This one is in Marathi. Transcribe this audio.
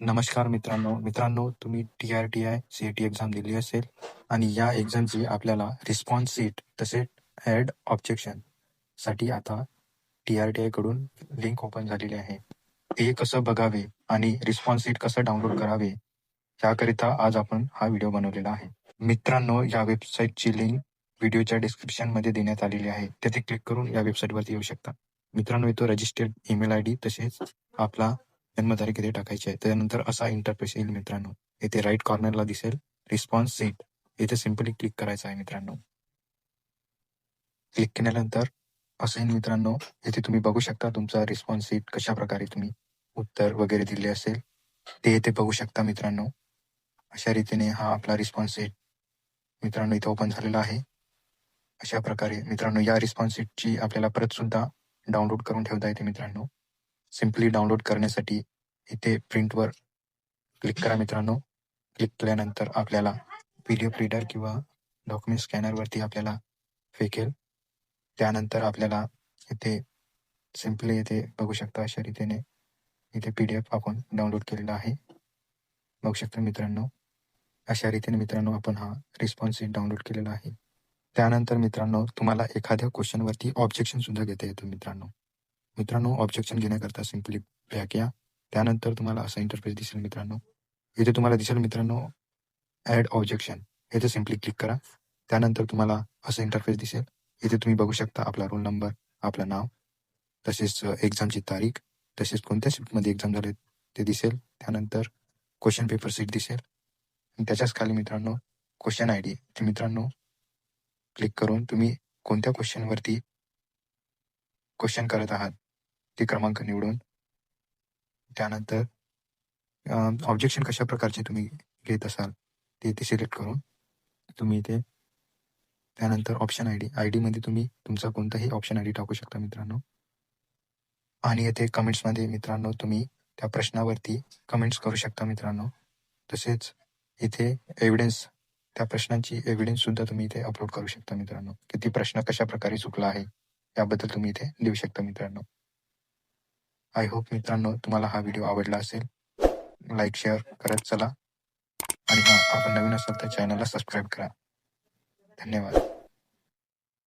नमस्कार मित्रांनो. मित्रांनो तुम्ही T R T I C T exam दिली असेल आणि या एक्झामची आपल्याला रिस्पॉन्स सीट तसेच ॲड ऑब्जेक्शनसाठी आता टी आर टी आयकडून लिंक ओपन झालेली आहे. हे कसं बघावे आणि रिस्पॉन्स सीट कसं डाउनलोड करावे याकरिता आज आपण हा व्हिडिओ बनवलेला आहे. मित्रांनो या वेबसाईटची लिंक व्हिडिओच्या डिस्क्रिप्शनमध्ये देण्यात आलेली आहे. तेथे क्लिक करून या वेबसाईट वरती येऊ शकता. मित्रांनो इथं रजिस्टर्ड ईमेल आय डी तसेच आपला जन्मतारीख इथे टाकायची आहे? त्यानंतर असा इंटरफेस येईल मित्रांनो. इथे राईट कॉर्नरला दिसेल. रिस्पॉन्स सीट इथे सिम्पली क्लिक करायचं आहे मित्रांनो. क्लिक केल्यानंतर असं येईल मित्रांनो. इथे तुम्ही बघू शकता तुमचा रिस्पॉन्स सीट कशा प्रकारे तुम्ही उत्तर वगैरे दिले असेल. ते इथे बघू शकता मित्रांनो. अशा रीतीने हा आपला रिस्पॉन्स सीट मित्रांनो इथे ओपन झालेला आहे. अशा प्रकारे मित्रांनो या रिस्पॉन्स सीटची आपल्याला परत सुद्धा डाउनलोड करून ठेवता येते मित्रांनो. सिम्पली डाउनलोड करण्यासाठी इथे प्रिंटवर क्लिक करा मित्रांनो. क्लिक केल्यानंतर आपल्याला पी डी एफ रीडर किंवा डॉक्युमेंट स्कॅनरवरती आपल्याला फेकेल. त्यानंतर आपल्याला इथे सिम्पली इथे बघू शकता अशा रीतीने इथे पी डी एफ आपण डाउनलोड केलेला आहे. बघू शकता मित्रांनो. अशा रीतीने मित्रांनो आपण हा रिस्पॉन्स डाउनलोड केलेला आहे. त्यानंतर मित्रांनो तुम्हाला एखाद्या क्वेश्चनवरती ऑब्जेक्शन सुद्धा घेता येतो मित्रांनो. मित्रांनो ऑब्जेक्शन घेण्याकरता सिम्पली बॅक या त्यानंतर तुम्हाला असा इंटरफेस दिसेल मित्रांनो. इथे तुम्हाला दिसेल मित्रांनो ॲड ऑब्जेक्शन इथे सिम्पली क्लिक करा. त्यानंतर तुम्हाला असं इंटरफेस दिसेल. इथे तुम्ही बघू शकता आपला रोल नंबर आपलं नाव तसेच एक्झामची तारीख तसेच कोणत्या शिफ्टमध्ये एक्झाम झाले ते दिसेल. त्यानंतर क्वेश्चन पेपर सीट दिसेल. त्याच्याच खाली मित्रांनो क्वेश्चन आय डी ते मित्रांनो क्लिक करून तुम्ही कोणत्या क्वेश्चनवरती क्वेश्चन करत आहात ते क्रमांक निवडून त्यानंतर ऑब्जेक्शन कशा प्रकारचे तुम्ही घेत असाल ते इथे सिलेक्ट करून तुम्ही इथे त्यानंतर ऑप्शन आय डी आय डीमध्ये तुम्ही तुमचा कोणताही ऑप्शन आय डी टाकू शकता मित्रांनो. आणि येथे कमेंट्समध्ये मित्रांनो तुम्ही त्या प्रश्नावरती कमेंट्स करू शकता मित्रांनो. तसेच इथे एव्हिडन्स त्या प्रश्नांची एव्हिडन्स सुद्धा तुम्ही इथे अपलोड करू शकता मित्रांनो. किती प्रश्न कशा प्रकारे चुकला आहे याबद्दल तुम्ही इथे लिहू शकता मित्रांनो. आय होप मित्रांनो तुम्हाला हा व्हिडिओ आवडला असेल. लाईक शेअर करत चला. आणि हा आपण नवीन असाल तर चॅनलला सबस्क्राईब करा. धन्यवाद.